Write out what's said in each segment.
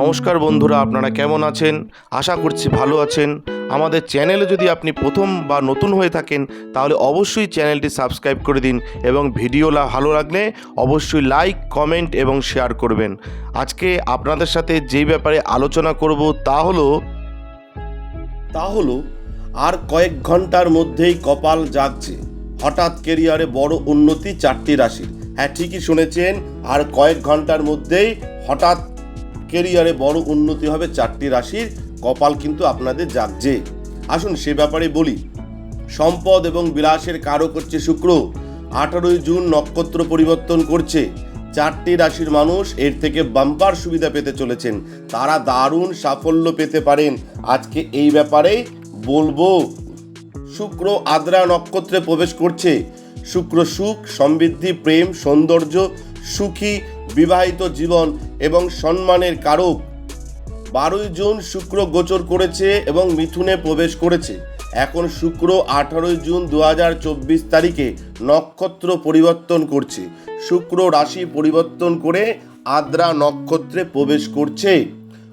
নমস্কার বন্ধুরা, আপনারা কেমন আছেন? আশা করছি ভালো আছেন। আমাদের চ্যানেলে যদি আপনি প্রথম বা নতুন হয়ে থাকেন, তাহলে অবশ্যই চ্যানেলটি সাবস্ক্রাইব করে দিন এবং ভিডিও ভালো লাগলে অবশ্যই লাইক, কমেন্ট এবং শেয়ার করবেন। আজকে আপনাদের সাথে যেই ব্যাপারে আলোচনা করব তা হলো তা হলো, আর কয়েক ঘণ্টার মধ্যেই কপাল জাগছে। হঠাৎ কেরিয়ারে বড় উন্নতি চারটি রাশির। হ্যাঁ ঠিকই শুনেছেন, আর কয়েক ঘণ্টার মধ্যেই হঠাৎ কেরিয়ারে বড় উন্নতি হবে চারটি রাশির, কপাল কিন্তু আপনাদের জাগছে। আসুন সে ব্যাপারে বলি। সম্পদ এবং বিলাসের কারক হচ্ছে শুক্র। আঠারোই জুন নক্ষত্র পরিবর্তন করছে। চারটি রাশির মানুষ এর থেকে বাম্পার সুবিধা পেতে চলেছেন। তারা দারুণ সাফল্য পেতে পারেন। আজকে এই ব্যাপারে বলব, শুক্র আদ্রা নক্ষত্রে প্রবেশ করছে। শুক্র সুখ, সমৃদ্ধি, প্রেম, সৌন্দর্য, সুখী বিবাহিত জীবন এবং সম্মানের কারক। বারোই জুন শুক্র গোচর করেছে এবং মিথুনে প্রবেশ করেছে। এখন শুক্র আঠারোই জুন দুহাজার চব্বিশ তারিখে নক্ষত্র পরিবর্তন করছে। শুক্র রাশি পরিবর্তন করে আদ্রা নক্ষত্রে প্রবেশ করছে।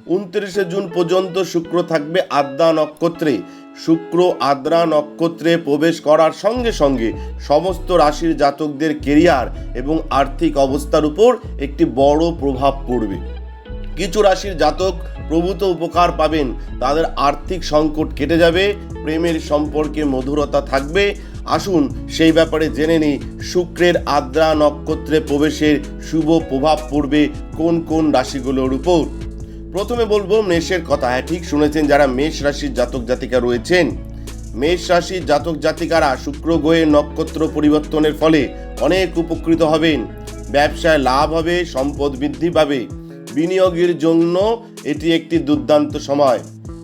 উনত্রিশে জুন পর্যন্ত শুক্র থাকবে আদ্রা নক্ষত্রে। শুক্র, আদ্রা নক্ষত্রে প্রবেশ করার সঙ্গে সঙ্গে সমস্ত রাশির জাতকদের কেরিয়ার এবং আর্থিক অবস্থার উপর একটি বড় প্রভাব পড়বে। কিছু রাশির জাতক প্রভূত উপকার পাবেন, তাদের আর্থিক সংকট কেটে যাবে, প্রেমের সম্পর্কে মধুরতা থাকবে। আসুন সেই ব্যাপারে জেনে নিই, শুক্রের আদ্রা নক্ষত্রে প্রবেশের শুভ প্রভাব পড়বে কোন কোন রাশিগুলোর উপর? প্রথমে বলব মেষের কথা। হ্যাঁ ঠিক শুনেছেন যারা মেষ রাশির জাতক জাতিকা রয়েছেন। মেষ রাশির জাতক জাতিকারা শুক্র, গ্রহের নক্ষত্র পরিবর্তনের ফলে অনেক উপকৃত হবেন। ব্যবসায় লাভ হবে, সম্পদ বৃদ্ধি পাবে। বিনিয়োগের জন্য এটি একটি দুর্দান্ত সময়।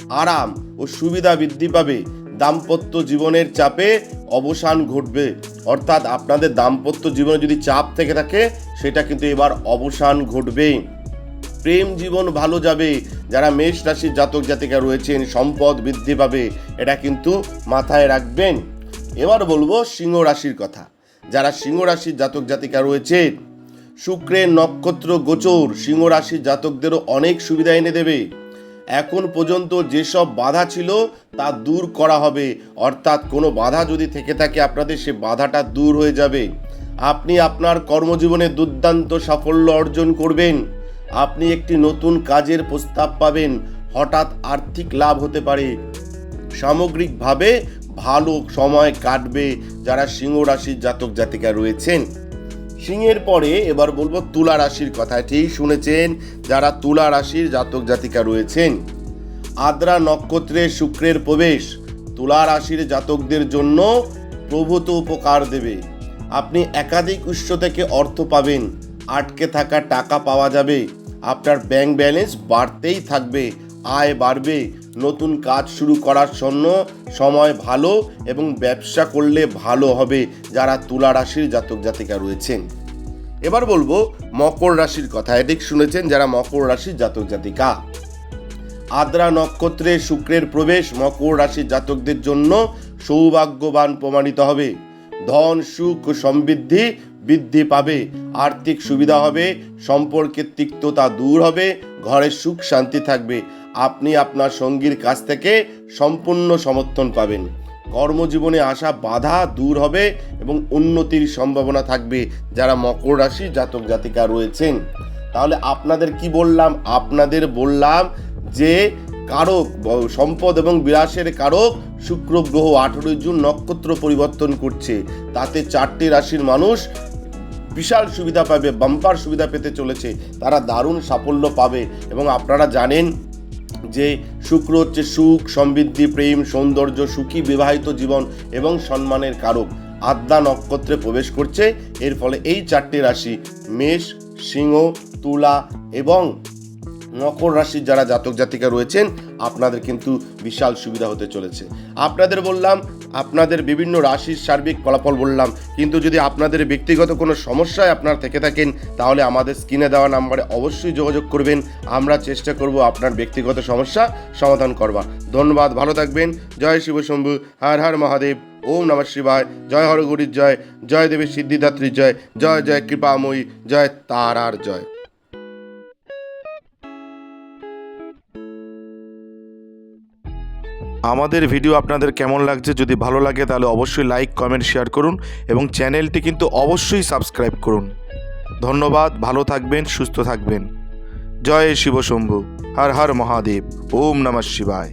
আরাম ও সুবিধা বৃদ্ধি পাবে। দাম্পত্য জীবনের চাপে অবসান ঘটবে। অর্থাৎ আপনাদের দাম্পত্য জীবনে যদি চাপ থেকে থাকে, সেটা কিন্তু এবার অবসান ঘটবে প্রেম জীবন ভালো যাবে। যারা মেষ রাশির জাতক জাতিকা রয়েছেন, সম্পদ বৃদ্ধি পাবে। এটা কিন্তু মাথায় রাখবেন। এবার বলব সিংহ রাশির কথা। যারা সিংহ রাশির জাতক জাতিকা রয়েছেন শুক্রের নক্ষত্র গোচর সিংহ রাশির জাতকদেরও অনেক সুবিধা এনে দেবে। এখন পর্যন্ত যেসব বাধা ছিল, তা দূর করা হবে। অর্থাৎ কোনো বাধা যদি থেকে থাকে আপনাদের, সে বাধাটা দূর হয়ে যাবে। আপনি আপনার কর্মজীবনে দুর্দান্ত সাফল্য অর্জন করবেন। আপনি একটি নতুন কাজের প্রস্তাব পাবেন। হঠাৎ আর্থিক লাভ হতে পারে। সামগ্রিকভাবে ভালো সময় কাটবে যারা সিংহ রাশির জাতক জাতিকা রয়েছেন। সিংহের পরে এবার বলব তুলা রাশির কথা ঠিক শুনেছেন, যারা তুলা রাশির জাতক জাতিকা রয়েছেন। আদ্রা নক্ষত্রে শুক্রের প্রবেশ, তুলা রাশির জাতকদের জন্য প্রভূত উপকার দেবে। আপনি একাধিক উৎস থেকে অর্থ পাবেন। আটকে থাকা টাকা পাওয়া যাবে। আপনার ব্যাংক ব্যালেন্স বাড়তেই থাকবে, আয় বাড়বে। নতুন কাজ শুরু করার জন্য সময় ভালো এবং ব্যবসা করলে ভালো হবে, যারা তুলা রাশির জাতক জাতিকা রয়েছেন। এবার বলব মকর রাশির কথা। এদিক শুনেছেন যারা মকর রাশির জাতক জাতিকা। আদ্রা নক্ষত্রে শুক্রের প্রবেশ মকর রাশির জাতকদের জন্য সৌভাগ্যবান প্রমাণিত হবে। ধন, সুখ, সমৃদ্ধি বৃদ্ধি পাবে। আর্থিক সুবিধা হবে সম্পর্কের তিক্ততা দূর হবে, ঘরে সুখ, শান্তি থাকবে। আপনি আপনার সঙ্গীর কাছ থেকে সম্পূর্ণ সমর্থন পাবেন। কর্মজীবনে আসা বাধা দূর হবে এবং উন্নতির সম্ভাবনা থাকবে যারা মকর রাশি জাতক জাতিকা রয়েছেন। তাহলে আপনাদের কি বললাম? আপনাদের বললাম যে কারক সম্পদ এবং বিলাসের কারক শুক্র, গ্রহ আঠেরোই জুন নক্ষত্র পরিবর্তন করছে। তাতে চারটি রাশির মানুষ বিশাল সুবিধা পাবে বাম্পার সুবিধা পেতে চলেছে। তারা দারুণ সাফল্য পাবে এবং আপনারা জানেন যে শুক্র হচ্ছে সুখ, সমৃদ্ধি, প্রেম, সৌন্দর্য, সুখী, বিবাহিত জীবন এবং সম্মানের কারক। আদ্যা নক্ষত্রে প্রবেশ করছে। এর ফলে এই চারটি রাশি মেষ, সিংহ, তুলা এবং মকর রাশির যারা জাতক জাতিকা রয়েছেন, আপনাদের কিন্তু বিশাল সুবিধা হতে চলেছে। আপনাদের বললাম, আপনাদের বিভিন্ন রাশির সার্বিক ফলাফল বললাম, কিন্তু যদি আপনাদের ব্যক্তিগত কোনো সমস্যায় আপনার থেকে থাকেন, তাহলে আমাদের স্ক্রিনে দেওয়া নাম্বারে অবশ্যই যোগাযোগ করবেন। আমরা চেষ্টা করব আপনার ব্যক্তিগত সমস্যা সমাধান করবার। ধন্যবাদ, ভালো থাকবেন। জয় শিব শম্ভু, হর হর মহাদেব, ওম নমঃ শিবায়। জয় হরগুরির জয় জয় দেবী সিদ্ধিদাত্রীর জয় জয় জয় কৃপাময়ী, জয় তারার জয়। আমাদের ভিডিও আপনাদের কেমন লাগছে? যদি ভালো লাগে, তাহলে অবশ্যই লাইক কমেন্ট শেয়ার করুন এবং চ্যানেলটি কিন্তু অবশ্যই সাবস্ক্রাইব করুন। ধন্যবাদ, ভালো থাকবেন, সুস্থ থাকবেন। জয় শিবশম্ভু। হর হর মহাদেব। ওম নমঃ শিবায়।